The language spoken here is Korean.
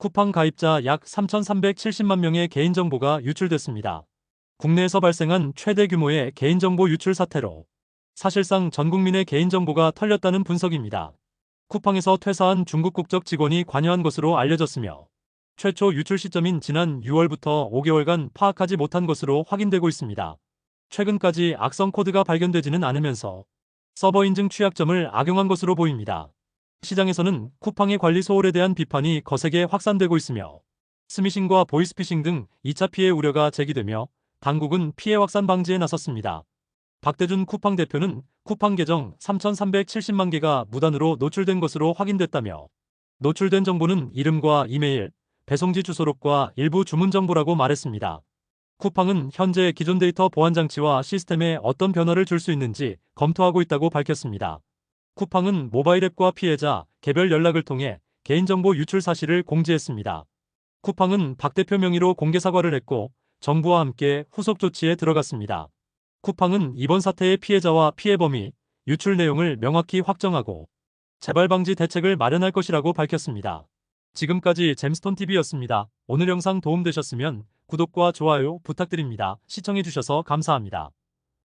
쿠팡 가입자 약 3,370만 명의 개인정보가 유출됐습니다. 국내에서 발생한 최대 규모의 개인정보 유출 사태로 사실상 전 국민의 개인정보가 털렸다는 분석입니다. 쿠팡에서 퇴사한 중국 국적 직원이 관여한 것으로 알려졌으며 최초 유출 시점인 지난 6월부터 5개월간 파악하지 못한 것으로 확인되고 있습니다. 최근까지 악성 코드가 발견되지는 않으면서 서버 인증 취약점을 악용한 것으로 보입니다. 시장에서는 쿠팡의 관리 소홀에 대한 비판이 거세게 확산되고 있으며 스미싱과 보이스피싱 등 2차 피해 우려가 제기되며 당국은 피해 확산 방지에 나섰습니다. 박대준 쿠팡 대표는 쿠팡 계정 3,370만 개가 무단으로 노출된 것으로 확인됐다며 노출된 정보는 이름과 이메일, 배송지 주소록과 일부 주문 정보라고 말했습니다. 쿠팡은 현재 기존 데이터 보안 장치와 시스템에 어떤 변화를 줄 수 있는지 검토하고 있다고 밝혔습니다. 쿠팡은 모바일 앱과 피해자, 개별 연락을 통해 개인정보 유출 사실을 공지했습니다. 쿠팡은 박 대표 명의로 공개 사과를 했고 정부와 함께 후속 조치에 들어갔습니다. 쿠팡은 이번 사태의 피해자와 피해 범위, 유출 내용을 명확히 확정하고 재발 방지 대책을 마련할 것이라고 밝혔습니다. 지금까지 잼스톤TV였습니다. 오늘 영상 도움되셨으면 구독과 좋아요 부탁드립니다. 시청해주셔서 감사합니다.